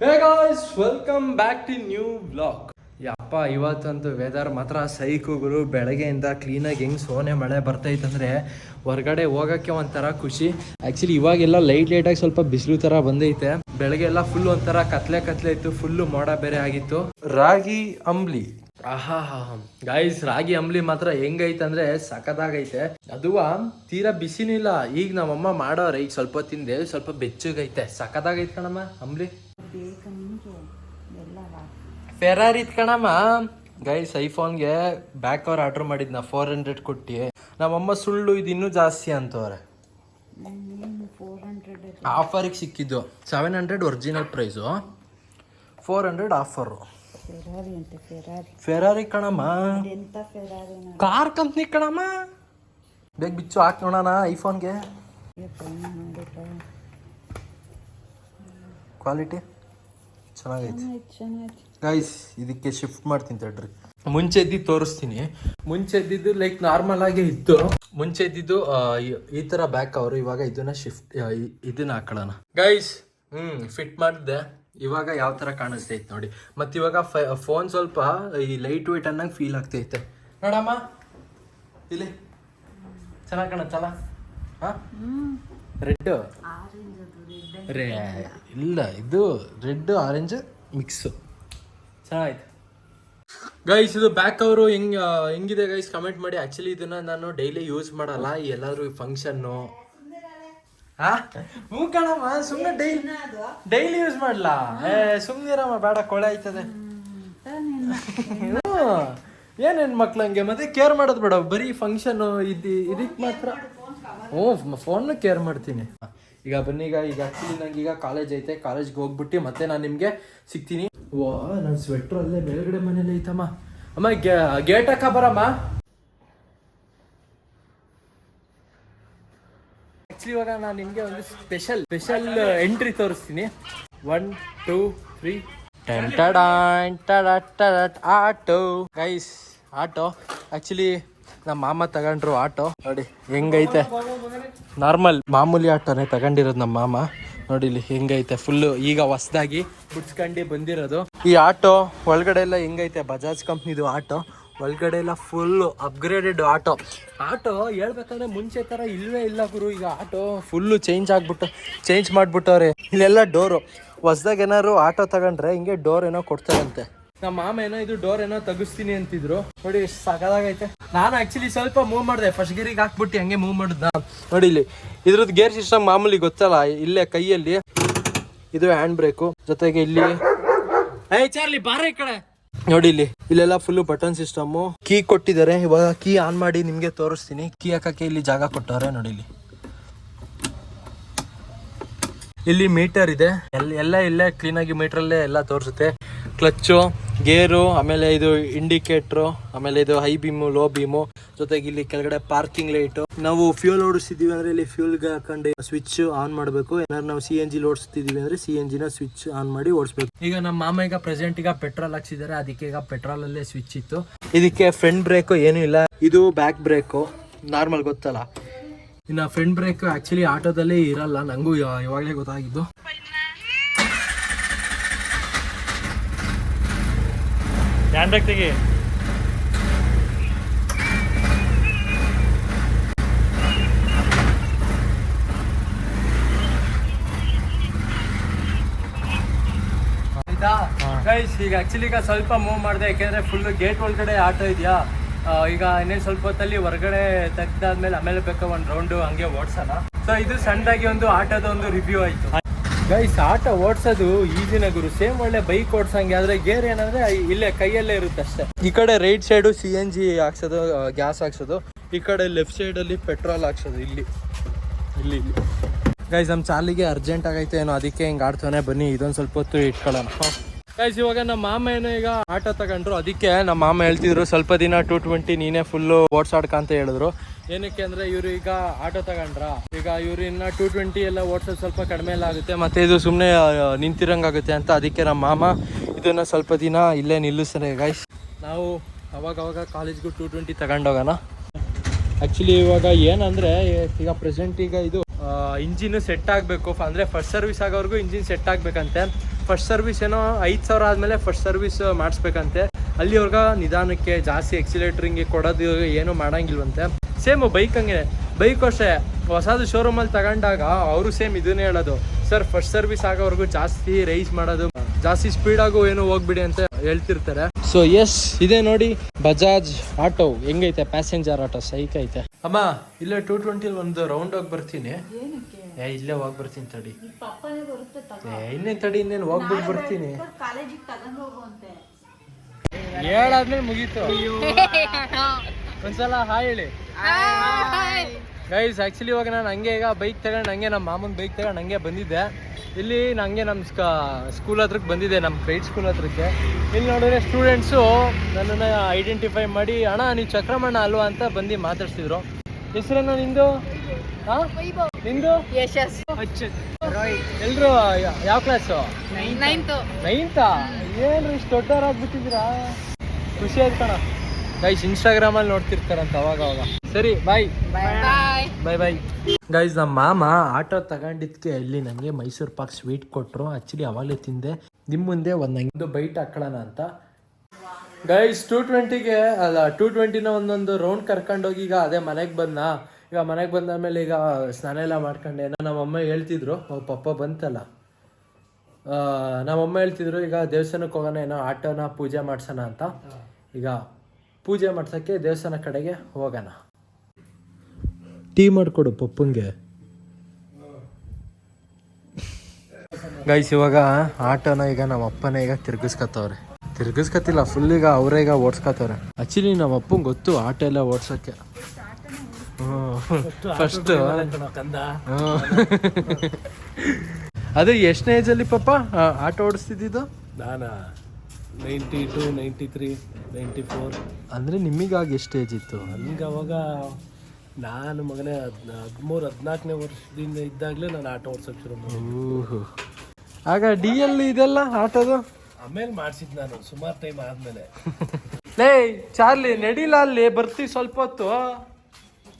Hey guys welcome back to new blog ಯಪ್ಪ ಇವತ್ತಂತೂ weather ಮಾತ್ರ ಸೈಕುಗಳು ಬೆಳಗ್ಗೆಯಿಂದ ಕ್ಲೀನಾಗಿ ಹೆಂಗೆ ಸೋನೆ ಮಳೆ ಬರ್ತೈತಂದರೆ ಹೊರಗಡೆ ಹೋಗೋಕ್ಕೆ ಒಂಥರ ಖುಷಿ. ಆ್ಯಕ್ಚುಲಿ ಇವಾಗೆಲ್ಲ ಲೈಟ್ ಲೈಟಾಗಿ ಸ್ವಲ್ಪ ಬಿಸಿಲು ಥರ ಬಂದೈತೆ. ಬೆಳಗ್ಗೆ ಎಲ್ಲ ಫುಲ್ ಒಂಥರ ಕತ್ಲೆ ಕತ್ಲೆ ಇತ್ತು ಫುಲ್ಲು ಮೋಡ ಬೇರೆ ಆಗಿತ್ತು. ರಾಗಿ ಅಂಬ್ಲಿ. ಆಹಾ ಗಾಯ್ಸ್ ರಾಗಿ ಅಂಬ್ಲಿ ಮಾತ್ರ ಹೆಂಗೈತೆ ಅಂದ್ರೆ ಸಖತ್ತಾಗೈತೆ ಅದುವ ತೀರಾ ಬಿಸಿನೂ ಇಲ್ಲ ಈಗ ನಮ್ಮಮ್ಮ ಮಾಡೋರೆ ಈಗ ಸ್ವಲ್ಪ ತಿಂದೆ ಸ್ವಲ್ಪ ಬೆಚ್ಚಗೈತೆ ಸಖತ್ತಾಗೈತೆ ಕಣಮ್ಮ ಅಂಬ್ಲಿ. ಫೆರಾರಿ ಇತ್ಕಣಮ್ಮ ಗೈಸ್ ಐಫೋನ್ಗೆ ಬ್ಯಾಕ್ ಕವರ್ ಆರ್ಡರ್ ಮಾಡಿದ್ನ ಫೋರ್ ಹಂಡ್ರೆಡ್ ಕೊಟ್ಟು. ನಮ್ಮಮ್ಮ ಸುಳ್ಳು, ಇದು ಇನ್ನೂ ಜಾಸ್ತಿ ಅಂತವ್ರೆ. ಆಫರಿಗೆ ಸಿಕ್ಕಿದ್ದು. Seven hundred original price four hundred offer Ferrari ಕಣಮ್ಮ. ಕಾರ್ ಕಂಪ್ನಿ ಕಣಮ್ಮ. ಬೇಗ ಬಿಚ್ಚು, ಹಾಕಿ ನೋಡೋಣ ಐಫೋನ್ಗೆ ಕ್ವಾಲಿಟಿ ಚೆನ್ನಾಗೈತೆ. ಗೈಸ್ ಇದಕ್ಕೆ ಶಿಫ್ಟ್ ಮಾಡ್ತೀನಿ ತಡ್ರಿ ಮುಂಚೆ ಇದ್ದಿದ್ದು ತೋರಿಸ್ತೀನಿ. ಮುಂಚೆ ಇದ್ದಿದ್ದು ಲೈಕ್ ನಾರ್ಮಲ್ ಆಗಿ ಇತ್ತು. ಮುಂಚೆ ಇದ್ದಿದ್ದು ಈ- ತರ ಬ್ಯಾಕ್ ಅವರು ಇವಾಗ ಇದನ್ನ ಶಿಫ್ಟ್ ಇದನ್ನ ಹಾಕೊಳ್ಳೋಣ. ಗೈಸ್ ಹ್ಮ್ ಫಿಟ್ ಮಾಡಿದೆ. ಇವಾಗ ಯಾವ ತರ ಕಾಣಿಸ್ತೈತೆ ನೋಡಿ. ಮತ್ತೆ ಇವಾಗ ಫೋನ್ ಸ್ವಲ್ಪ ಈ ಲೈಟ್ ವೈಟ್ ಅನ್ನಂಗೆ ಫೀಲ್ ಆಗ್ತೈತೆ. ನೋಡಮ್ಮ. ಇಲ್ಲಿ. ಚೆನ್ನಾಗಿ ಕಾಣತ್ತಲ್ಲ? ಹಾ? ರೆಡ್ ರೇ ಇಲ್ಲ ಇದು ರೆಡ್ ಆರೆಂಜ್ ಮಿಕ್ಸ್ ಚೆನ್ನಾಯ್ತು ಗೈಸ್ ಇದು ಬ್ಯಾಕ್ ಅವರು ಹೆಂಗ್ ಹೆಂಗಿದೆ ಗೈಸ್ ಕಮೆಂಟ್ ಮಾಡಿ. ಆಕ್ಚುಲಿ ಇದನ್ನ ನಾನು ಡೈಲಿ ಯೂಸ್ ಮಾಡಲ್ಲ. ಈ ಎಲ್ಲಾದ್ರೂ ಫಂಕ್ಷನ್ ಹ್ಞೂ ಕಣಮ್ಮ ಸುಮ್ಮನೆ ಡೈಲಿ ಡೈಲಿ ಯೂಸ್ ಮಾಡಲಾ? ಏ ಸುಮ್ಮನಿರಮ್ಮ ಬೇಡ ಕೊಳೆ ಆಯ್ತದೆ. ಏನೇನ್ ಏನ್ ಹೆಣ್ಮಕ್ಳು ಹಂಗೆ? ಮತ್ತೆ ಕೇರ್ ಮಾಡೋದು ಬೇಡ. ಬರೀ ಫಂಕ್ಷನ್ ಇದು ಇದಕ್ಕೆ ಮಾತ್ರ. ಓ ಫೋನ್ ಕೇರ್ ಮಾಡ್ತೀನಿ. ಈಗ ಬನ್ನಿ ಈಗ ಈಗ ಆಕ್ಚುಲಿ ನಂಗೆ ಈಗ ಕಾಲೇಜ್ ಐತೆ ಕಾಲೇಜ್ಗೆ ಹೋಗ್ಬಿಟ್ಟು ಮತ್ತೆ ನಾನು ನಿಮಗೆ ಸಿಗ್ತೀನಿ. ವಾ ನನ್ನ ಸ್ವೆಟ್ರ್ ಅಲ್ಲೇ ಮೇಲ್ಗಡೆ ಮನೇಲಿ ಐತಮ್ಮ. ಅಮ್ಮ ಗೇಟ್ ಹಾಕ ಬರಮ್ಮ. ಆ್ಯಕ್ಚುಲಿ ಇವಾಗ ನಾನು ನಿಮಗೆ ಒಂದು ಸ್ಪೆಷಲ್ ಸ್ಪೆಷಲ್ ಎಂಟ್ರಿ ತೋರಿಸ್ತೀನಿ. One two three auto. Guys auto. Actually ನಮ್ಮ ಮಾಮ ತಗೊಂಡ್ರು ಆಟೋ. ನೋಡಿ, ಹೆಂಗೈತೆ? ನಾರ್ಮಲ್ ಮಾಮೂಲಿ ಆಟೋನೇ ತಗೊಂಡಿರೋದು ನಮ್ಮ ಮಾಮ. ನೋಡಿ, ಇಲ್ಲಿ ಹೆಂಗೈತೆ? ಫುಲ್ಲು ಈಗ ಹೊಸ್ದಾಗಿ ಬಿಡ್ಸ್ಕೊಂಡು ಬಂದಿರೋದು. ಈ ಆಟೋ ಒಳಗಡೆ ಎಲ್ಲ ಹೆಂಗೈತೆ? ಬಜಾಜ್ ಕಂಪ್ನಿದು ಆಟೋ. ಒಳಗಡೆ ಎಲ್ಲ ಫುಲ್ಲು ಅಪ್ಗ್ರೇಡೆಡ್ ಆಟೋ. ಆಟೋ ಹೇಳ್ಬೇಕಂದ್ರೆ ಮುಂಚೆ ಥರ ಇಲ್ಲವೇ ಇಲ್ಲ ಗುರು. ಈಗ ಆಟೋ ಫುಲ್ಲು ಚೇಂಜ್ ಆಗ್ಬಿಟ್ಟು ಚೇಂಜ್ ಮಾಡಿಬಿಟ್ಟವ್ರೆ. ಇಲ್ಲೆಲ್ಲ ಡೋರು ಹೊಸ್ದಾಗ ಏನಾದ್ರು ಆಟೋ ತಗೊಂಡ್ರೆ ಹಿಂಗೆ ಡೋರ್ ಏನೋ ಕೊಡ್ತಾರಂತೆ. ನಮ್ಮ ಮಾಮ ಏನೋ ಇದು ಡೋರ್ ಏನೋ ತೆಗಿಸ್ತೀನಿ ಅಂತಿದ್ರು. ನೋಡಿ, ಎಷ್ಟು ಸಕದಾಗೈತೆ ನಾನು ಆಕ್ಚುಲಿ ಸ್ವಲ್ಪ ಮೂವ್ ಮಾಡಿದೆ. ಫಸ್ಟ್ ಗಿರಿಗೆ ಹಾಕ್ಬಿಟ್ಟು, ಹಂಗೆ ಮೂವ್ ಮಾಡಿದ್ನ. ನೋಡಿ ಇಲ್ಲಿ, ಇದ್ರದ್ದು ಗೇರ್ ಸಿಸ್ಟಮ್ ಮಾಮೂಲಿ ಗೊತ್ತಲ್ಲ, ಇಲ್ಲೇ ಕೈಯಲ್ಲಿ. ಇದು ಹ್ಯಾಂಡ್ ಬ್ರೇಕು ಜೊತೆಗೆ ಇಲ್ಲಿ ಚಾರ್ಲಿ, ಬಾರ ಈ ಕಡೆ. ನೋಡಿ ಇಲ್ಲಿ, ಇಲ್ಲೆಲ್ಲ ಫುಲ್ ಬಟನ್ ಸಿಸ್ಟಮ್ ಕೀ ಕೊಟ್ಟಿದ್ದಾರೆ. ಇವಾಗ ಕೀ ಆನ್ ಮಾಡಿ ನಿಮ್ಗೆ ತೋರಿಸ್ತೀನಿ. ಕೀ ಹಾಕಕ್ಕೆ ಇಲ್ಲಿ ಜಾಗ ಕೊಟ್ಟವ್ರೆ, ನೋಡಿ ಇಲ್ಲಿ. ಇಲ್ಲಿ ಮೀಟರ್ ಇದೆ. ಎಲ್ಲ ಇಲ್ಲೇ ಕ್ಲೀನಾಗಿ ಮೀಟ್ರಲ್ಲೇ ಎಲ್ಲ ತೋರಿಸುತ್ತೆ. ಕ್ಲಚ್ಚು ಗೇರು ಆಮೇಲೆ ಇದು ಇಂಡಿಕೇಟ್ರು ಆಮೇಲೆ ಇದು ಹೈ ಬೀಮು ಲೋ ಬೀಮು ಜೊತೆಗೆ ಇಲ್ಲಿ ಕೆಳಗಡೆ ಪಾರ್ಕಿಂಗ್ ಲೈಟು. ನಾವು ಫ್ಯೂಲ್ ಓಡಿಸ್ತಿದ್ದೀವಿ ಅಂದ್ರೆ ಇಲ್ಲಿ ಫ್ಯೂಲ್ಗೆ ಹಾಕೊಂಡು ಸ್ವಿಚ್ ಆನ್ ಮಾಡಬೇಕು. ಏನಾದ್ರು ನಾವು ಸಿ ಎನ್ ಜಿ ಓಡಿಸ್ತಿದ್ದೀವಿ ಅಂದ್ರೆ ಸಿ ಎನ್ ಜಿನ ಸ್ವಿಚ್ ಆನ್ ಮಾಡಿ ಓಡಿಸ್ಬೇಕು. ಈಗ ನಮ್ಮ ಮಾಮ ಈಗ ಪ್ರೆಸೆಂಟ್ ಈಗ ಪೆಟ್ರೋಲ್ ಹಾಕ್ಸಿದ್ದಾರೆ. ಅದಕ್ಕೆ ಈಗ ಪೆಟ್ರೋಲಲ್ಲೇ ಸ್ವಿಚ್ ಇತ್ತು. ಇದಕ್ಕೆ ಫ್ರಂಟ್ ಬ್ರೇಕು ಏನೂ ಇಲ್ಲ. ಇದು ಬ್ಯಾಕ್ ಬ್ರೇಕು ನಾರ್ಮಲ್ ಗೊತ್ತಲ್ಲ. ಇನ್ನು ಫ್ರಂಟ್ ಬ್ರೇಕ್ ಆಕ್ಚುಲಿ ಆಟೋದಲ್ಲಿ ಇರಲ್ಲ. ನಂಗೂ ಇವ- ಇವಾಗಲೇ ಗೊತ್ತಾಗಿದ್ದು. ಹ್ಯಾಂಡ್ ಬ್ಯಾಗ್ ತೆಗಿ ಗೈಸ್ ಈಗ ಆಕ್ಚುಲಿ ಈಗ ಸ್ವಲ್ಪ ಮೂವ್ ಮಾಡಿದೆ ಯಾಕೆಂದ್ರೆ ಫುಲ್ ಗೇಟ್ ಒಳಗಡೆ ಆಟೋ ಇದೆಯಾ? ಈಗ ಇನ್ನೇನು ಸ್ವಲ್ಪ ಹೊತ್ತಲ್ಲಿ ಹೊರಗಡೆ ತೆಗ್ದಾದ್ಮೇಲೆ ಆಮೇಲೆ ಬೇಕಾ ಒಂದು ರೌಂಡು ಹಂಗೆ ಓಡ್ಸೋಣ. ಸೊ ಇದು ಸಣ್ಣದಾಗಿ ಒಂದು ಆಟೋದ ಒಂದು ರಿವ್ಯೂ ಆಯ್ತು. ಗೈಸ್ ಆಟ ಓಡಿಸೋದು ಈಜಿನ ಗುರು. ಸೇಮ್ ಒಳ್ಳೆ ಬೈಕ್ ಓಡ್ಸಂಗೆ, ಆದ್ರೆ ಗೇರ್ ಏನಂದ್ರೆ ಇಲ್ಲೇ ಕೈಯಲ್ಲೇ ಇರುತ್ತೆ ಅಷ್ಟೇ. ಈ ಕಡೆ right side C N G ಹಾಕ್ಸೋದು ಗ್ಯಾಸ್ ಹಾಕ್ಸೋದು. ಈ ಕಡೆ ಲೆಫ್ಟ್ ಸೈಡಲ್ಲಿ ಪೆಟ್ರೋಲ್ ಹಾಕ್ಸೋದು, ಇಲ್ಲಿ. ಇಲ್ಲಿ ಇಲ್ಲಿ. ಗೈಸ್ ನಮ್ಮ ಚಾಲಿಗೆ ಅರ್ಜೆಂಟ್ ಆಗೈತೆ ಏನೋ ಅದಕ್ಕೆ ಹಿಂಗೆ ಆಡ್ತಾನೆ. ಬನ್ನಿ, ಇದೊಂದು ಸ್ವಲ್ಪ ಹೊತ್ತು ಇಟ್ಕೊಳ್ಳೋಣ. ಗೈಸ್ ಇವಾಗ ನಮ್ಮ ಮಾಮ ಏನೋ ಈಗ ಆಟೋ ತಗೊಂಡ್ರು. ಅದಕ್ಕೆ ನಮ್ಮ ಮಾಮ ಹೇಳ್ತಿದ್ರು, ಸ್ವಲ್ಪ ದಿನ ಟೂ ಟ್ವೆಂಟಿ ನೀನೇ ಫುಲ್ಲು ಓಡ್ಸಾಡ್ಕ ಅಂತ ಹೇಳಿದ್ರು. ಏನಕ್ಕೆ ಅಂದ್ರೆ ಇವ್ರು ಈಗ ಆಟೋ ತಗೊಂಡ್ರ. ಈಗ ಇವ್ರು ಇನ್ನ ಟೂ ಟ್ವೆಂಟಿ ಎಲ್ಲ ಓಡ್ಸೋದು ಸ್ವಲ್ಪ ಕಡಿಮೆ ಎಲ್ಲ ಆಗುತ್ತೆ. ಮತ್ತೆ ಇದು ಸುಮ್ಮನೆ ನಿಂತಿರಂಗಾಗುತ್ತೆ ಅಂತ ಅದಕ್ಕೆ ನಮ್ಮ ಮಾಮ ಇದನ್ನ ಸ್ವಲ್ಪ ದಿನ ಇಲ್ಲೇ ನಿಲ್ಲಿಸ್ತಾರೆ ಗೈಸ್ ನಾವು ಅವಾಗ ಅವಾಗ ಕಾಲೇಜ್ಗೂ ಟೂ ಟ್ವೆಂಟಿ ತಗೊಂಡೋಗೋಣ. ಆ್ಯಕ್ಚುಲಿ ಇವಾಗ ಏನಂದರೆ, ಈಗ ಪ್ರೆಸೆಂಟ್ ಈಗ ಇದು ಇಂಜಿನ್ ಸೆಟ್ ಆಗಬೇಕು. ಅಂದರೆ ಫಸ್ಟ್ ಸರ್ವಿಸ್ ಆಗೋವರೆಗೂ ಇಂಜಿನ್ ಸೆಟ್ ಆಗಬೇಕಂತೆ. ಫಸ್ಟ್ ಸರ್ವಿಸ್ ಏನೋ ಐದು ಸಾವಿರ ಆದಮೇಲೆ ಫಸ್ಟ್ ಸರ್ವಿಸ್ ಮಾಡಿಸ್ಬೇಕಂತೆ. ಅಲ್ಲಿವರೆಗ ನಿಧಾನಕ್ಕೆ ಜಾಸ್ತಿ ಎಕ್ಸಿಲೇಟ್ರಿಂಗ್ ಕೊಡೋದು ಏನು ಮಾಡೋಂಗಿಲ್ವಂತೆ. ಸೇಮ್ ಬೈಕ್ ಹಂಗೆ. ಬೈಕ್ ಅಷ್ಟೇ. ಹೊಸದು ಶೋರೂಮಲ್ಲಿ ತಗೊಂಡಾಗ ಅವರು ಸೇಮ್ ಇದನ್ನೇ ಹೇಳೋದು. ಸರ್ ಫಸ್ಟ್ ಸರ್ವಿಸ್ ಆಗೋವರೆಗೂ ಜಾಸ್ತಿ ರೈಸ್ ಮಾಡೋದು. ಜಾಸ್ತಿ ಸ್ಪೀಡಾಗೂ ಏನು ಹೋಗ್ಬಿಡಿ ಅಂತ ಹೇಳ್ತಿರ್ತಾರೆ. ಸೊ ಎಸ್ ಇದೆ ನೋಡಿ ಬಜಾಜ್ ಆಟೋ ಹೆಂಗೈತೆ? ಪ್ಯಾಸೆಂಜರ್ ಆಟೋ ಸೈಕ್ ಐತೆ. ಅಮ್ಮ ಇಲ್ಲೇ ಟೂ ಟ್ವೆಂಟಿಲಿ ಒಂದು ರೌಂಡ್ ಹೋಗಿ ಬರ್ತೀನಿ. ಇಲ್ಲೇ ಹೋಗಿ ಬರ್ತೀನಿ ತಡಿ. ಇನ್ನೇನು ತಡಿ ಇನ್ನೇನು ಹೋಗ್ಬಿಟ್ಟು ಬರ್ತೀನಿ ಕಾಲೇಜಿಗೆ ತಗೊಂಡು ಹೋಗುವಂತೆ. ಹೇಳಾದ್ಮೇಲೆ ಮುಗೀತು. ಒಂದ್ಸಲ ಹಾಯ್ ಹೇಳಿ. ಗೈಸ್ ಆ್ಯಕ್ಚುಲಿ ಇವಾಗ ನಾನು ಹಂಗೆ ಈಗ ಬೈಕ್ ತಗೊಂಡು ಹಂಗೆ ನಮ್ಮ ಮಾಮನ ಬೈಕ್ ತಗೊಂಡು ಹಂಗೆ ಬಂದಿದ್ದೆ. ಇಲ್ಲಿ ನಂಗೆ ನಮ್ಮ ಸ್ಕಾ ಸ್ಕೂಲ್ ಹತ್ರಕ್ಕೆ ಬಂದಿದೆ ನಮ್ಮ ಕ್ರೈಟ್ ಸ್ಕೂಲ್ ಹತ್ರಕ್ಕೆ. ಇಲ್ಲಿ ನೋಡಿದ್ರೆ ಸ್ಟೂಡೆಂಟ್ಸು ನನ್ನನ್ನು ಐಡೆಂಟಿಫೈ ಮಾಡಿ ಅಣ್ಣ ನೀವು ಚಕ್ರಮಣ್ಣ ಅಲ್ವಾ? ಅಂತ ಬಂದು ಮಾತಾಡ್ಸಿದ್ರು. ಹೆಸರನ್ನ ನಿಂದು? ಹಾಂ ನಿಂದು? ಯಶಸ್ ಎಲ್ರು ಯಾವ ಕ್ಲಾಸು ನೈನ್ತು ನೈನ್ತಾ ಏನು ಇಷ್ಟು ದೊಡ್ಡವರಾಗ್ಬಿಟ್ಟಿದ್ದೀರಾ? ಖುಷಿ ಆಯ್ತು ಕಣ. ಗೈಸ್ ಇನ್ಸ್ಟಾಗ್ರಾಮಲ್ಲಿ ನೋಡ್ತಿರ್ತಾರಂತ ಅವಾಗ ಅವಾಗ. ಸರಿ ಬಾಯ್ ಬಾಯ್ ಬಾಯ್ ಬಾಯ್ ಗೈಸ್ ನಮ್ಮ ಮಾಮ ಆಟೋ ತಗೊಂಡಿದ್ಕೆ ಇಲ್ಲಿ ನನಗೆ ಮೈಸೂರು ಪಾಕ್ ಸ್ವೀಟ್ ಕೊಟ್ರು. ಆ್ಯಕ್ಚುಲಿ ಅವಾಗಲೇ ತಿಂದೆ. ನಿಮ್ಮ ಮುಂದೆ ಒಂದು ನಂಗೆ ಬೈಟ್ ಹಾಕೊಳ್ಳೋಣ ಅಂತ. ಗೈಸ್ ಟೂ ಟ್ವೆಂಟಿಗೆ ಅಲ್ಲ ಟೂ ಟ್ವೆಂಟಿನ ಒಂದೊಂದು ರೌಂಡ್ ಕರ್ಕೊಂಡೋಗಿ ಈಗ ಅದೇ ಮನೆಗೆ ಬಂದ ಈಗ ಮನೆಗೆ ಬಂದಾದ್ಮೇಲೆ ಈಗ ಸ್ನಾನ ಎಲ್ಲ ಮಾಡ್ಕೊಂಡೆ. ನಮ್ಮಮ್ಮ ಹೇಳ್ತಿದ್ರು. ಪಪ್ಪ ಬಂತಲ್ಲ. ನಮ್ಮಮ್ಮ ಹೇಳ್ತಿದ್ರು, ಈಗ ದೇವಸ್ಥಾನಕ್ಕೆ ಹೋಗೋಣ, ಏನೋ ಆಟೋನ ಪೂಜೆ ಮಾಡ್ಸೋಣ ಅಂತ. ಈಗ ಪೂಜೆ ಮಾಡ್ಸೋಕ್ಕೆ ದೇವಸ್ಥಾನ ಕಡೆಗೆ ಹೋಗೋಣ. ಟೀ ಮಾಡಿಕೊಡು ಪಪ್ಪಂಗೆ. ಗೈಸ್ ಇವಾಗ ಆಟೋನ ಈಗ ನಮ್ಮ ಅಪ್ಪನೇ ಈಗ ತಿರ್ಗಿಸ್ಕತ್ತವ್ರೆ. ತಿರ್ಗಿಸ್ಕತ್ತಿಲ್ಲ ಫುಲ್ ಈಗ ಅವರೇ ಈಗ ಓಡಿಸ್ಕತ್ತವ್ರೆ. ಆಕ್ಚುಲಿ ನಮ್ಮ ಅಪ್ಪಂಗೆ ಗೊತ್ತು ಆಟೋ ಎಲ್ಲ ಓಡ್ಸೋಕ್ಕೆ. ಫಸ್ಟ್ ಅದು ಎಷ್ಟನೇ ಏಜಲ್ಲಿ ಅಲ್ಲಿ ಪಾಪ ಆಟೋ ಓಡಿಸ್ತಿದ್ದು ನಾನಾ? Ninety two ninety three ninety four ಅಂದರೆ ನಿಮಗಾಗಿ ಎಷ್ಟು ಏಜ್ ಇತ್ತು? ನನಗೆ ಅವಾಗ ನಾನು ಮಗನೇ ಹದ್ನ ಹದಿಮೂರು ಹದಿನಾಲ್ಕನೇ ವರ್ಷದಿಂದ ಇದ್ದಾಗಲೇ ನಾನು ಆಟ ಓಡ್ಸೋಕೆ ಶುರು ಮಾಡಿದೆ ಓಹೋ. ಆಗ ಡಿ ಎಲ್ ಇದೆಲ್ಲ ಆಟೋದು? ಆಮೇಲೆ ಮಾಡಿಸಿದ್ದು ನಾನು ಸುಮಾರು ಟೈಮ್ ಆದಮೇಲೆ. ಲೇ ಚಾರ್ಲಿ ನಡೀಲ ಅಲ್ಲಿ ಬರ್ತೀವಿ ಸ್ವಲ್ಪ ಹೊತ್ತು.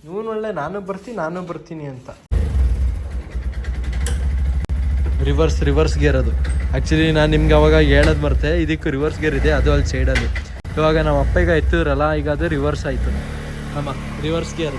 ಇವನು ಒಳ್ಳೆ, ನಾನು ಬರ್ತೀನಿ ನಾನು ಬರ್ತೀನಿ ಅಂತ. ರಿವರ್ಸ್ ರಿವರ್ಸ್ ಗೇರ್ ಅದು. ಆ್ಯಕ್ಚುಲಿ ನಾನು ನಿಮ್ಗೆ ಅವಾಗ ಹೇಳೋದು ಮರ್ತೆ, ಇದಕ್ಕೆ ರಿವರ್ಸ್ ಗೇರ್ ಇದೆ, ಅದು ಅಲ್ಲಿ ಸೈಡಲ್ಲಿ ಇವಾಗ ನಮ್ಮ ಅಪ್ಪ ಈಗ ಎತ್ತಿದ್ರಲ್ಲ, ಈಗ ಅದು ರಿವರ್ಸ್ ಆಯಿತು. ಅಮ್ಮ ರಿವರ್ಸ್ ಗೇರ್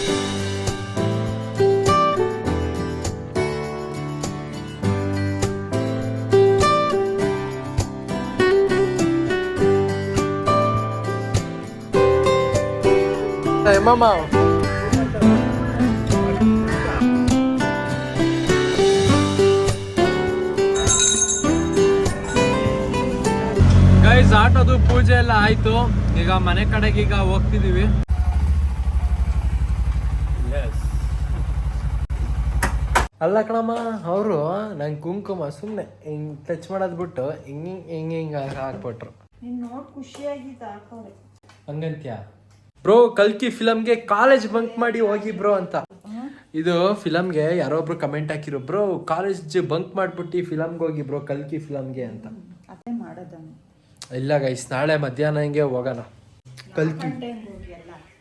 ನಿಲ್ಸದ ಮಾಮ ಗೈಸ್ ಆಟೋದು ಪೂಜೆ ಎಲ್ಲ ಆಯ್ತು. ಈಗ ಮನೆ ಕಡೆಗೆ ಈಗ ಹೋಗ್ತಿದೀವಿ. ಅಲ್ಲ ಕಣಮ್ಮ ಅವರು ನಂಗೆ ಕುಂಕುಮ ಸುಮ್ಮನೆ ಹಿಂಗ್ ಟಚ್ ಮಾಡೋದು ಬಿಟ್ಟು ಹಿಂಗಿಂಗ್ ಹಿಂಗೆ ಹಿಂಗೆ ಹಿಂಗ್ ಹಾಕ್ಬಿಟ್ರು. ನೀನ್ ನೋಡ್ ಖುಷಿಯಾಗಿದ್ದು ಹಾಕೋರೆ ಹಂಗಂತ್ಯ? ಬ್ರೋ ಕಲ್ಕಿ ಫಿಲಮ್ಗೆ ಕಾಲೇಜ್ ಬಂಕ್ ಮಾಡಿ ಹೋಗಿ ಬ್ರೋ ಅಂತ. ಇದು ಫಿಲಮ್ಗೆ ಯಾರೋ ಒಬ್ರು ಕಮೆಂಟ್ ಹಾಕಿರೋ ಬ್ರೋ ಕಾಲೇಜ್ ಬಂಕ್ ಮಾಡ್ಬಿಟ್ಟು ಫಿಲಮ್ಗೆ ಹೋಗಿ ಬ್ರೋ ಕಲ್ಕಿ ಫಿಲಮ್ಗೆ ಅಂತ. ಅದೇ ಮಾಡೋದನ್ನು. ಇಲ್ಲ ಗೈಸ್ ನಾಳೆ ಮಧ್ಯಾಹ್ನ ಹಿಂಗೆ ಹೋಗೋಣ. ಕಲ್ಕಿ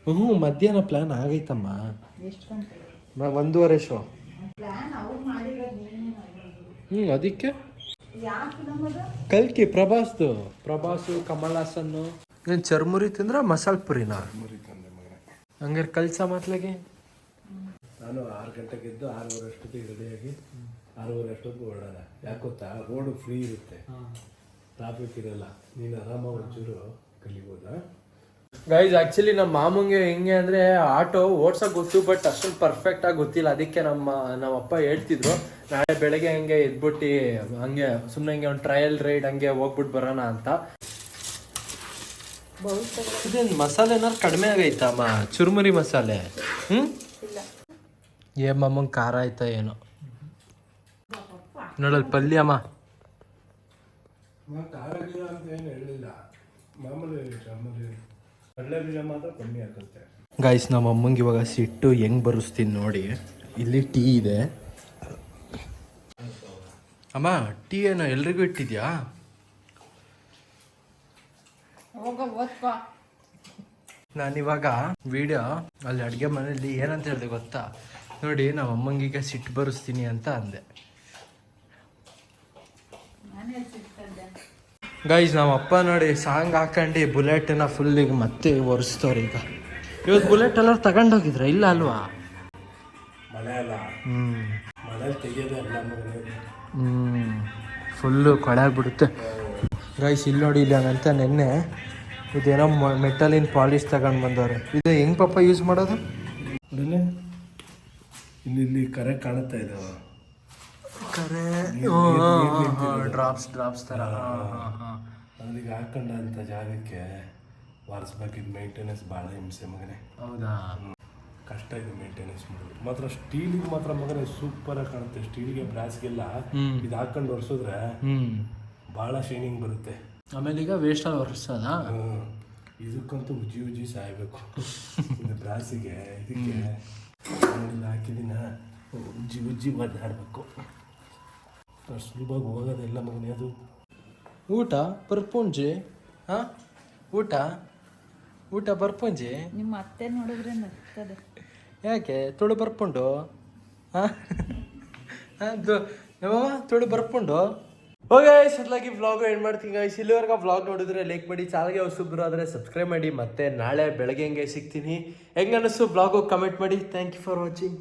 ಹ್ಞೂ ಮಧ್ಯಾಹ್ನ ಪ್ಲಾನ್ ಆಗೈತಮ್ಮ. ಮ- ಒಂದೂವರೆ ಶೋ ಹ್ಞೂ ಅದಕ್ಕೆ? ಕಲ್ಕಿ ಪ್ರಭಾಸ್ದು. ಪ್ರಭಾಸು ಕಮಲ್ ಹಾಸನ್ನು ಏನು ಚರ್ಮುರಿ ತಿಂದ್ರ ಮಸಾಲ ಪುರಿನಾ ಹಂಗಾರೆ ಕಲ್ಸ ಮಾತ್ಲಾಗೆ? ನಾನು ಆರು ಗಂಟೆಗೆ ಇದ್ದು ಆರೂವರೆ ಅಷ್ಟೊತ್ತಿಗೆ ರೆಡಿಯಾಗಿ ಆರೂವರೆ ಅಷ್ಟೊತ್ತಿಗೆ ಓಡೋಣ ಯಾಕೆ ಗೊತ್ತಾ? ರೋಡು ಫ್ರೀ ಇರುತ್ತೆ. ಟ್ರಾಫಿಕ್ ಇರಲ್ಲ. ನೀನು ಆರಾಮಾಗಿ ಒಂಚೂರು ಕಲಿಬೋದಾ ಗೈಸ್ ಆಕ್ಚುಲಿ ನಮ್ಮ ಮಾಮಂಗೆ ಹೆಂಗೆ ಅಂದ್ರೆ ಆಟೋ ಓಡ್ಸಕ್ ಗೊತ್ತು ಬಟ್ ಅಷ್ಟೊಂದು ಪರ್ಫೆಕ್ಟ್ ಆಗಿ ಗೊತ್ತಿಲ್ಲ. ಅದಕ್ಕೆ ನಮ್ಮ ನಮ್ಮ ಅಪ್ಪ ಹೇಳ್ತಿದ್ರು ನಾಳೆ ಬೆಳಗ್ಗೆ ಹಂಗೆ ಎದ್ಬಿಟ್ಟು ಹಂಗೆ ಸುಮ್ಮನೆ ಹಂಗೆ ಒಂದು ಟ್ರಯಲ್ ರೈಡ್ ಹಂಗೆ ಹೋಗ್ಬಿಟ್ಟು ಬರೋಣ ಅಂತ. ಇದೇನು ಮಸಾಲೆ ಏನಾರು ಕಡಿಮೆ ಆಗೈತಮ್ಮ ಚುರುಮುರಿ ಮಸಾಲೆ? ಹ್ಮ್? ಏಮಮ್ಮಂಗೆ ಖಾರ ಆಯ್ತಾ ಏನೋ? ನೋಡಲ್ ಪಲ್ಯ ಅಮ್ಮ. ಗಾಯ್ಸ್ ನಮ್ಮ ಅಮ್ಮಂಗೆ ಇವಾಗ ಸಿಟ್ಟು ಹೆಂಗ್ ಬರಿಸ್ತೀನಿ ನೋಡಿ. ಇಲ್ಲಿ ಟೀ ಇದೆ. ಅಮ್ಮ ಟೀ ಏನೋ ಎಲ್ರಿಗೂ ಇಟ್ಟಿದ್ಯಾ? ನಾನಿವಾಗ ವಿಡಿಯೋ ಅಲ್ಲಿ ಅಡುಗೆ ಮನೆಯಲ್ಲಿ ಏನಂತ ಹೇಳಿದೆ ಗೊತ್ತಾ? ನೋಡಿ ನಮ್ಮ ಅಮ್ಮಂಗೀಗ ಸಿಟ್ಟು ಬರಿಸ್ತೀನಿ ಅಂತ ಅಂದೆ. ಗೈಸ್ ನಮ್ಮ ಅಪ್ಪ ನೋಡಿ ಸಾಂಗ್ ಹಾಕೊಂಡು ಬುಲೆಟ್ನ ಫುಲ್ ಈಗ ಮತ್ತೆ ಒರೆಸ್ತವ್ರೆ ಈಗ. ಇವತ್ತು ಬುಲೆಟ್ ಎಲ್ಲ ತಗೊಂಡೋಗಿದ್ರ ಇಲ್ಲ ಅಲ್ವಾ? ಹ್ಞೂ ಫುಲ್ಲು ಕೊಳೆ ಆಗ್ಬಿಡುತ್ತೆ. ಗೈಸ್ ಇಲ್ಲಿ ನೋಡಿ ಇಲ್ಲ ಅಂತ ನೆನ್ನೆ ಇದೇನೋ ಮೆಟಲಿನ ಪಾಲಿಶ್ ತಗೊಂಡು ಬಂದವ್ರೆ. ಇದು ಹೆಂಗ್ ಪಾಪ ಯೂಸ್ ಮಾಡೋದು? ಇಲ್ಲಿ ಇಲ್ಲಿ ಕರೆ ಕಾಣುತ್ತಾ ಇದಾವ. ಕರೆ ಡ್ರಾಪ್ಸ್ ಡ್ರಾಪ್ಸ್ ತರ. ಅಲ್ಲಿಗೆ ಹಾಕೊಂಡಂಥ ಜಾಗಕ್ಕೆ ಒರೆಸ್ಬೇಕಿದ್ದು ಮೇಂಟೆನೆನ್ಸ್ ಭಾಳ ಹಿಂಸೆ ಮಗನೇ. ಹೌದಾ? ಕಷ್ಟ ಇದೆ ಮೇಂಟೆನೆನ್ಸ್ ಮಾಡೋದು. ಮಾತ್ರ ಸ್ಟೀಲಿಗೆ ಮಾತ್ರ ಮಗನೇ ಸೂಪರಾಗಿ ಕಾಣುತ್ತೆ. ಸ್ಟೀಲ್ಗೆ ಬ್ರಾಸ್ಗೆಲ್ಲ. ಇದು ಹಾಕೊಂಡು ಒರೆಸಿದ್ರೆ ಭಾಳ ಶೈನಿಂಗ್ ಬರುತ್ತೆ. ಆಮೇಲೆ ಈಗ ವೇಸ್ಟ್ ಅಲ್ಲಿ ಒರೆಸೋದ. ಇದಕ್ಕಂತೂ ಉಜ್ಜಿ ಉಜ್ಜಿ ಸಾಯ್ಬೇಕು. ಇದು ಬ್ರಾಸಿಗೆ ಇದಕ್ಕೆ ಹಾಕಿದಿನ ಉಜ್ಜಿ ಉಜ್ಜಿ ಒದ್ದಾಡಬೇಕು. ಅಷ್ಟು ಸುಲಭವಾಗಿ ಹೋಗೋದೆಲ್ಲ ಮಗನೇ ಅದು. ಊಟ ಬರ್ಪುಂಜಿ ಹಾ? ಊಟ? ಊಟ ಬರ್ಪುಂಜಿ? ನಿಮ್ಮ ಅತ್ತೆ ನೋಡಿದ್ರೆ ನಗ್ತದೆ. ಯಾಕೆ? ತುಳು ಬರ್ಪುಂಡು? ಹಾ? ತುಳು ಬರ್ಪುಂಡು? ಓಕೆ ಸದ್ಲಾಗಿ ವ್ಲಾಗ್ ಏನು ಮಾಡ್ತೀನಿ ಗೈಸ್ ಇಲ್ಲಿವರೆಗೆ ವ್ಲಾಗ್ ನೋಡಿದ್ರೆ ಲೈಕ್ ಮಾಡಿ ಚಾನಲ್ಗೆ ಹೊಸಬ್ರು ಆದರೆ ಸಬ್ಸ್ಕ್ರೈಬ್ ಮಾಡಿ, ಮತ್ತೆ ನಾಳೆ ಬೆಳಗ್ಗೆ ಹೆಂಗೆ ಸಿಗ್ತೀನಿ. ಹೆಂಗೆ ಅನ್ನಿಸ್ತು ವ್ಲಾಗು ಕಮೆಂಟ್ ಮಾಡಿ. Thank you for watching